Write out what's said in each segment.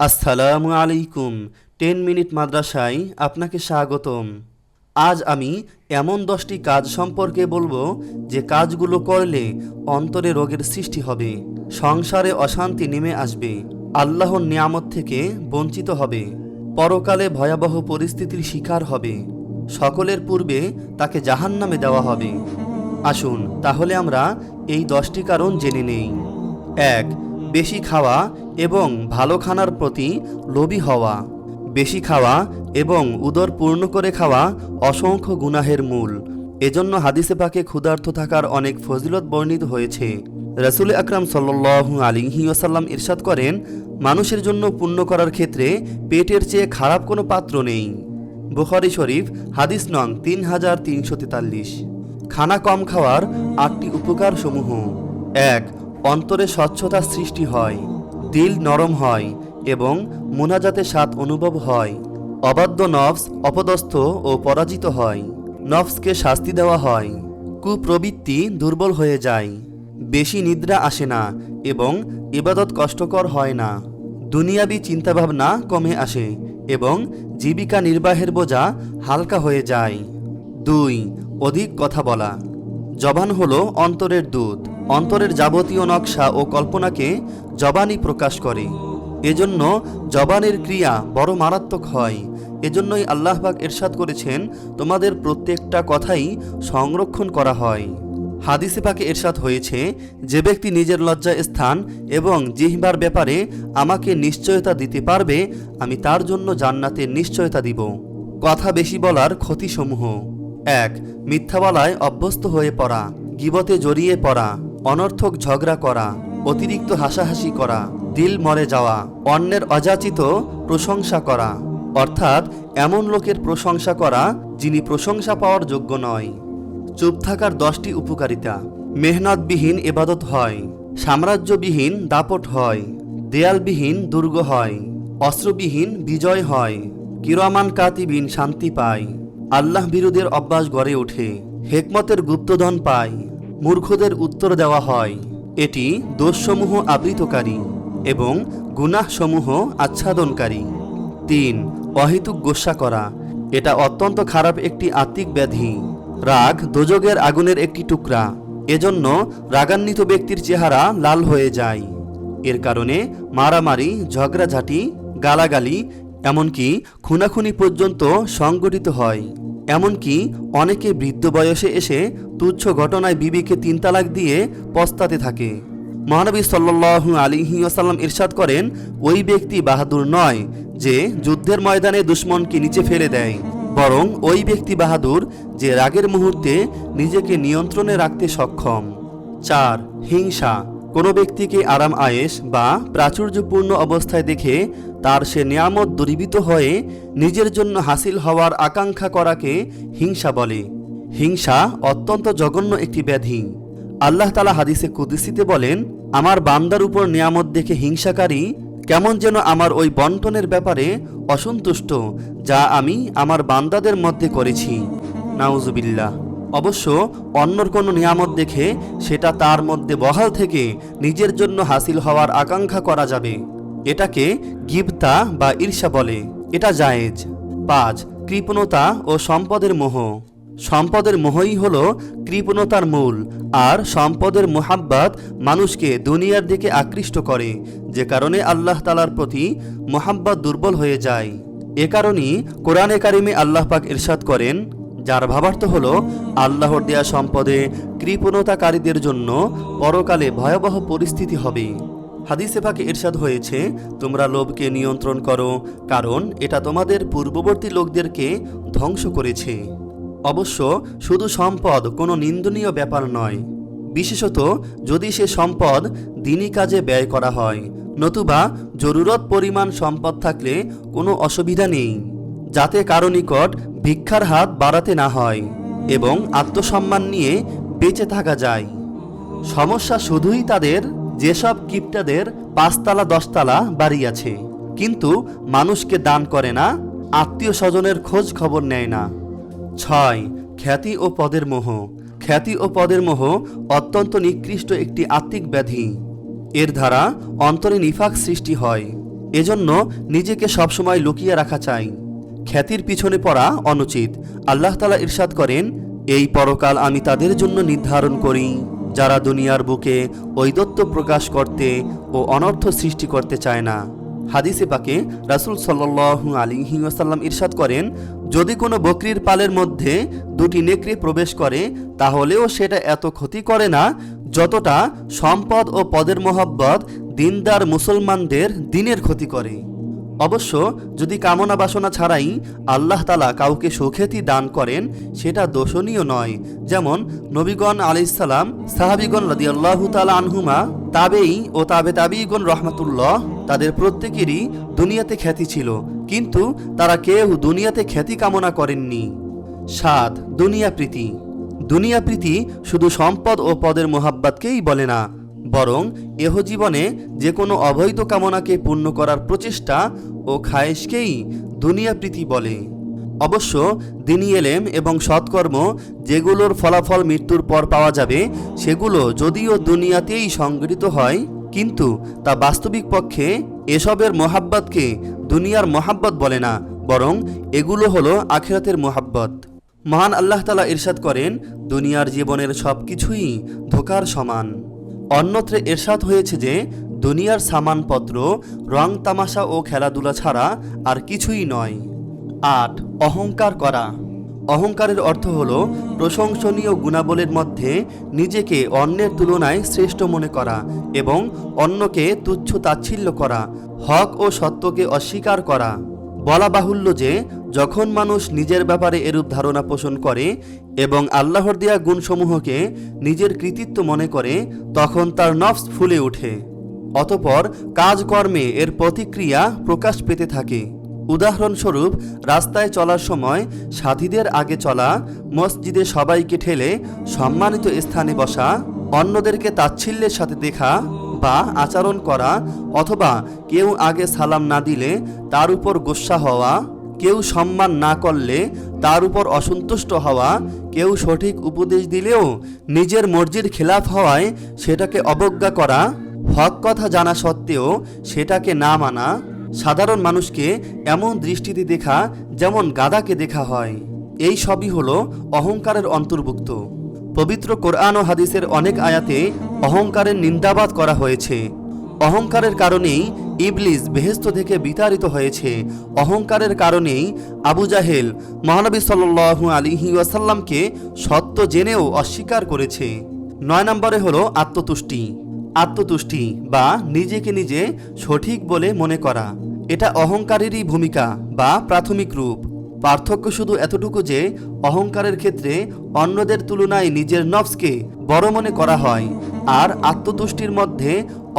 আসসালামু আলাইকুম। Ten minute মাদ্রাসায় আপনাকে স্বাগতম। আজ আমি এমন দশটি কাজ সম্পর্কে বলব যে কাজগুলো করলে অন্তরে রোগের সৃষ্টি হবে, সংসারে অশান্তি নেমে আসবে, আল্লাহর নিয়ামত থেকে বঞ্চিত হবে, পরকালে ভয়াবহ পরিস্থিতির শিকার হবে, সকলের পূর্বে তাকে জাহান্নামে দেওয়া হবে। আসুন তাহলে আমরা এই দশটি কারণ জেনে নেই। এক, বেশি খাওয়া এবং ভালো খানার প্রতি লোভী হওয়া, বেশি খাওয়া এবং উদর পূর্ণ করে খাওয়া অসংখ্য গুনাহের মূল। এজন্য হাদিসে পাকে ক্ষুধার্ত থাকার অনেক ফজিলত বর্ণিত হয়েছে। রসুল আকরাম সাল্লু আলিহি ওসাল্লাম ইরশাদ করেন, মানুষের জন্য পূর্ণ করার ক্ষেত্রে পেটের চেয়ে খারাপ কোনো পাত্র নেই। বুখারি শরীফ, হাদিস নং তিন হাজার তিনশো তেতাল্লিশ। খানা কম খাওয়ার আটটি উপকার সমূহ এক, অন্তরে স্বচ্ছতা সৃষ্টি হয়। দিল নরম হয় এবং মোনাজাতে স্বাদ অনুভব হয়। অবাধ্য নফস অপদস্থ ও পরাজিত হয়। নফসকে শাস্তি দেওয়া হয়। কুপ্রবৃত্তি দুর্বল হয়ে যায়। বেশি নিদ্রা আসে না এবং ইবাদত কষ্টকর হয় না। দুনিয়াবি চিন্তাভাবনা কমে আসে এবং জীবিকা নির্বাহের বোঝা হালকা হয়ে যায়। দুই, অধিক কথা বলা। জবান হলো অন্তরের দুধ। অন্তরের যাবতীয় নকশা ও কল্পনাকে জবানই প্রকাশ করে। এজন্য জবানের ক্রিয়া বড় মারাত্মক হয়। এজন্যই আল্লাহবাক এরশাদ করেছেন, তোমাদের প্রত্যেকটা কথাই সংরক্ষণ করা হয়। হাদিসে পাকে এরশাদ হয়েছে, যে ব্যক্তি নিজের লজ্জা স্থান এবং জিহ্বার ব্যাপারে আমাকে নিশ্চয়তা দিতে পারবে, আমি তার জন্য জান্নাতের নিশ্চয়তা দিব। কথা বেশি বলার ক্ষতিসমূহ। এক মিথ্যা বলায় অভ্যস্ত হয়ে পড়া, গিবতে জড়িয়ে পড়া। অনর্থক ঝগড়া করা, অতিরিক্ত হাসাহাসি করা, দিল মরে যাওয়া, অন্যের অযাচিত প্রশংসা করা, অর্থাৎ এমন লোকের প্রশংসা করা যিনি প্রশংসা পাওয়ার যোগ্য নয়। চুপ থাকার দশটি উপকারিতা। মেহনতবিহীন এবাদত হয়, সাম্রাজ্যবিহীন দাপট হয়, দেয়ালবিহীন দুর্গ হয়, অস্ত্রবিহীন বিজয় হয় কিরমান কাতিবিন শান্তি পায়, আল্লাহ বিরুদের অভ্যাস গড়ে ওঠে, হেকমতের গুপ্তধন পায়। মূর্খদের উত্তর দেওয়া হয়, এটি দোষসমূহ আবৃতকারী এবং গুনাহসমূহ আচ্ছাদনকারী। তিন, অহেতুক গোসা করা, এটা অত্যন্ত খারাপ একটি আত্মিক ব্যাধি। রাগ দোজগের আগুনের একটি টুকরা, এজন্য রাগান্বিত ব্যক্তির চেহারা লাল হয়ে যায়। এর কারণে মারামারি, ঝগড়াঝাটি, গালাগালি, এমনকি খুনাখুনি পর্যন্ত সংগঠিত হয়। এমনকি অনেকে বৃদ্ধ বয়সে এসে তুচ্ছ ঘটনায় বিবিকে তিন তালাক দিয়ে পস্তাতে থাকে। মহানবী সাল্লু আলিহি আসাল্লাম ইরশাদ করেন, ওই ব্যক্তি বাহাদুর নয় যে যুদ্ধের ময়দানে দুশ্মনকে নিচে ফেলে দেয়, বরং ওই ব্যক্তি বাহাদুর যে রাগের মুহূর্তে নিজেকে নিয়ন্ত্রণে রাখতে সক্ষম। চার, হিংসা। কোনো ব্যক্তিকে আরাম আয়েস বা প্রাচুর্যপূর্ণ অবস্থায় দেখে তার সে নিয়ামত দূরীভূত হয়ে নিজের জন্য হাসিল হওয়ার আকাঙ্ক্ষা করাকে হিংসা বলে। হিংসা অত্যন্ত জঘন্য একটি ব্যাধি। আল্লাহ তালা হাদিসে কুদিসিতে বলেন, আমার বান্দার উপর নিয়ামত দেখে হিংসাকারী কেমন যেন আমার ওই বন্টনের ব্যাপারে অসন্তুষ্ট যা আমি আমার বান্দাদের মধ্যে করেছি। নাউজুবিল্লাহ। অবশ্য অন্যর কোনো নিয়ামত দেখে সেটা তার মধ্যে বহাল থেকে নিজের জন্য হাসিল হওয়ার আকাঙ্ক্ষা করা যাবে। এটাকে গিবতা বা ঈর্ষা বলে। এটা জায়েজ। পাঁচ, কৃপণতা ও সম্পদের মোহ। সম্পদের মোহই হল কৃপণতার মূল, আর সম্পদের মোহাব্বাত মানুষকে দুনিয়ার দিকে আকৃষ্ট করে, যে কারণে আল্লাহ তালার প্রতি মোহাব্বত দুর্বল হয়ে যায়। এ কারণেই কোরআনে কারিমে আল্লাহ পাক ইরশাদ করেন, যার ভাবার্থ হল আল্লাহর দেয়া সম্পদে কৃপণতাকারীদের জন্য পরকালে ভয়াবহ পরিস্থিতি হবে। হাদিসে পাকে ইরশাদ হয়েছে, তোমরা লোভকে নিয়ন্ত্রণ করো, কারণ এটা তোমাদের পূর্ববর্তী লোকদেরকে ধ্বংস করেছে। অবশ্য শুধু সম্পদ কোনো নিন্দনীয় ব্যাপার নয়, বিশেষত যদি সে সম্পদ দিনই কাজে ব্যয় করা হয়, নতুবা জরুরত পরিমাণ সম্পদ থাকলে কোনো অসুবিধা নেই, যাতে কারও নিকট ভিক্ষার হাত বাড়াতে না হয় এবং আত্মসম্মান নিয়ে বেঁচে থাকা যায়। সমস্যা শুধুই তাদের যেসব কিপটাদের পাঁচতলা, দশতলা বাড়ি আছে, কিন্তু মানুষকে দান করে না, আত্মীয় স্বজনের খোঁজ খবর নেয় না। ছয়, খ্যাতি ও পদের মোহ। খ্যাতি ও পদের মোহ অত্যন্ত নিকৃষ্ট একটি আত্মিক ব্যাধি। এর দ্বারা অন্তরে নিফাক সৃষ্টি হয়। এজন্য নিজেকে সবসময় লুকিয়ে রাখা চাই। খ্যাতির পিছনে পড়া অনুচিত। আল্লাহ তালা ইরশাদ করেন, এই পরকাল আমি তাদের জন্য নির্ধারণ করি। যারা দুনিয়ার বুকে ঐদত্ত প্রকাশ করতে ও অনর্থ সৃষ্টি করতে চায় না। হাদিসে পাকে রাসুল সাল্লু আলী ওয়াসাল্লাম ইরশাদ করেন, যদি কোনো বকরির পালের মধ্যে দুটি নেকড়ে প্রবেশ করে, তাহলেও সেটা এত ক্ষতি করে না যতটা সম্পদ ও পদের মহব্বত দিনদার মুসলমানদের দিনের ক্ষতি করে। অবশ্য যদি কামনা বাসনা ছাড়াই আল্লাহ তালা কাউকে সুখ্যাতি দান করেন, সেটা দোষণীয় নয়। যেমন নবীগণ আলাইসাল্লাম সাহাবিগণ রাদি আল্লাহ তালা আনহুমা তাবেই ও তাবে তাবিগণ রহমাতুল্লাহ, তাদের প্রত্যেকেরই দুনিয়াতে খ্যাতি ছিল, কিন্তু তারা কেউ দুনিয়াতে খ্যাতি কামনা করেননি। সাত, দুনিয়া প্রীতি। দুনিয়া প্রীতি শুধু সম্পদ ও পদের মোহাব্বাতকেই বলে না বরং এহ জীবনে যে কোনো অবৈধ কামনাকে পূর্ণ করার প্রচেষ্টা ও খায়েশকেই দুনিয়া প্রীতি বলে। অবশ্য দিনী এলেম এবং সৎকর্ম যেগুলোর ফলাফল মৃত্যুর পর পাওয়া যাবে, সেগুলো যদিও দুনিয়াতেই সংগৃহীত হয়, কিন্তু তা বাস্তবিক পক্ষে এসবের মোহাব্বতকে দুনিয়ার মোহাব্বত বলে না, বরং এগুলো হলো আখেরাতের মোহাব্বত। মহান আল্লাহ তালা ইরশাদ করেন, দুনিয়ার জীবনের সব কিছুই ধোকার সমান। অন্যত্রে এরশাদ হয়েছে যে, দুনিয়ার সামানপত্র, রং তামাশা ও খেলাধুলা ছাড়া আর কিছুই নয়। আট, অহংকার করা। অহংকারের অর্থ হল প্রশংসনীয় গুণাবলীর মধ্যে নিজেকে অন্যের তুলনায় শ্রেষ্ঠ মনে করা এবং অন্যকে তুচ্ছ তাচ্ছিল্য করা, হক ও সত্যকে অস্বীকার করা। বলা বাহুল্য যে যখন মানুষ নিজের ব্যাপারে এরূপ ধারণা পোষণ করে এবং আল্লাহর দেয়া গুণসমূহকে নিজের কৃতিত্ব মনে করে, তখন তার নফস ফুলে ওঠে। অতপর কাজকর্মে এর প্রতিক্রিয়া প্রকাশ পেতে থাকে। উদাহরণস্বরূপ, রাস্তায় চলার সময় সাথীদের আগে চলা, মসজিদে সবাইকে ঠেলে সম্মানিত স্থানে বসা, অন্যদেরকে তাচ্ছিল্যের সাথে দেখা বা আচরণ করা অথবা কেউ আগে সালাম না দিলে তার উপর গোস্সা হওয়া কেউ সম্মান না করলে তার উপর অসন্তুষ্ট হওয়া, কেউ সঠিক উপদেশ দিলেও নিজের মর্জির খেলাফ হওয়ায় সেটাকে অবজ্ঞা করা, হক কথা জানা সত্ত্বেও সেটাকে না মানা। সাধারণ মানুষকে এমন দৃষ্টিতে দেখা যেমন গাদাকে দেখা হয়। এই সবই হলো অহংকারের অন্তর্ভুক্ত। পবিত্র কোরআন ও হাদিসের অনেক আয়াতে অহংকারের নিন্দাবাদ করা হয়েছে। অহংকারের কারণেই ইবলিস বেহেস্ত থেকে বিতাড়িত হয়েছে। অহংকারের কারণেই আবু জাহেল মহানবী সাল্লু আলিহি ওয়াসাল্লামকে সত্য জেনেও অস্বীকার করেছে। নয় নম্বরে হলো আত্মতুষ্টি। আত্মতুষ্টি বা নিজেকে নিজে সঠিক বলে মনে করা। এটা অহংকারেরই ভূমিকা বা প্রাথমিক রূপ। পার্থক্য শুধু এতটুকু যে অহংকারের ক্ষেত্রে অন্যদের তুলনায় নিজের নফসকে বড় মনে করা হয়, আর আত্মতুষ্টির মধ্যে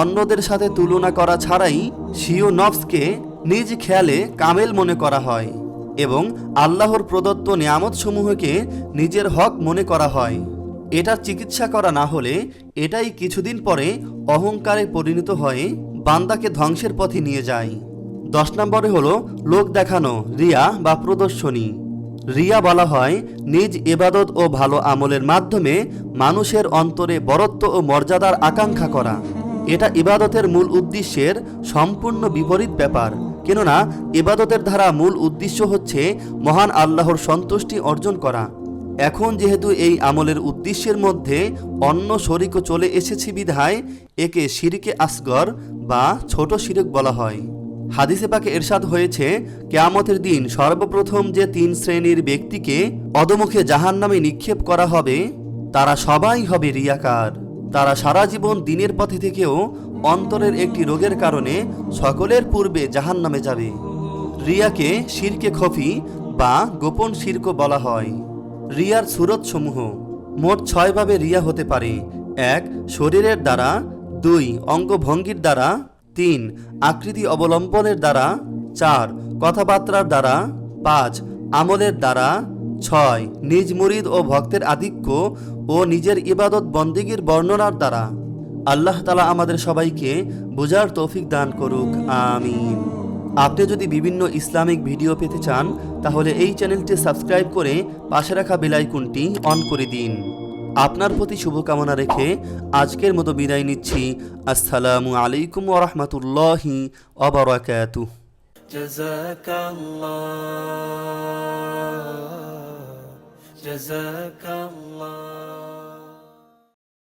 অন্যদের সাথে তুলনা করা ছাড়াই স্বীয় নফসকে নিজ খেয়ালে কামেল মনে করা হয় এবং আল্লাহর প্রদত্ত নিয়ামতসমূহকে নিজের হক মনে করা হয়। এটার চিকিৎসা করা না হলে এটাই কিছুদিন পরে অহংকারে পরিণত হয়ে বান্দাকে ধ্বংসের পথে নিয়ে যায়। দশ নম্বরে হলো লোক দেখানো, রিয়া বা প্রদর্শনী। রিয়া বলা হয় নিজ এবাদত ও ভালো আমলের মাধ্যমে মানুষের অন্তরে বরত্ব ও মর্যাদার আকাঙ্ক্ষা করা। এটা ইবাদতের মূল উদ্দেশ্যের সম্পূর্ণ বিপরীত ব্যাপার। কেননা, ইবাদতের ধারা মূল উদ্দেশ্য হচ্ছে মহান আল্লাহর সন্তুষ্টি অর্জন করা। এখন যেহেতু এই আমলের উদ্দেশ্যের মধ্যে অন্য শরিকও চলে এসেছে বিধায়, একে শিরিকে আসগর বা ছোট শিরক বলা হয়। হাদিসে পাকে এরশাদ হয়েছে, কেয়ামতের দিন সর্বপ্রথম যে তিন শ্রেণির ব্যক্তিকে অদমুখে জাহান নামে নিক্ষেপ করা হবে, তারা সবাই হবে রিয়াকার। তারা সারা জীবন দিনের পথে থেকেও অন্তরের একটি রোগের কারণে সকলের পূর্বে জাহান নামে যাবে। রিয়াকে শিরকে খফি বা গোপন শির্ক বলা হয়। রিয়ার সুরত সমূহ মোট ছয়ভাবে রিয়া হতে পারে। এক, শরীরের দ্বারা। দুই, অঙ্গভঙ্গির দ্বারা। তিন, আকৃতি অবলম্বনের দ্বারা। চার, কথাবার্তার দ্বারা। পাঁচ, আমলের দ্বারা। ছয়, নিজ মুরিদ ও ভক্তের আধিক্য ও নিজের ইবাদত বন্দিগির বর্ণনার দ্বারা আল্লাহ তালা আমাদের সবাইকে বোঝার তৌফিক দান করুক আমিন আপনি যদি বিভিন্ন ইসলামিক ভিডিও পেতে চান তাহলে এই চ্যানেলটি সাবস্ক্রাইব করে পাশে রাখা বেলাইকুনটি অন করে দিন আপনার প্রতি শুভকামনা রেখে আজকের মতো বিদায় নিচ্ছি আসসালামু আলাইকুম ওরহমতুল্লাহি অবরাকাতুহ جزاك الله جزاك الله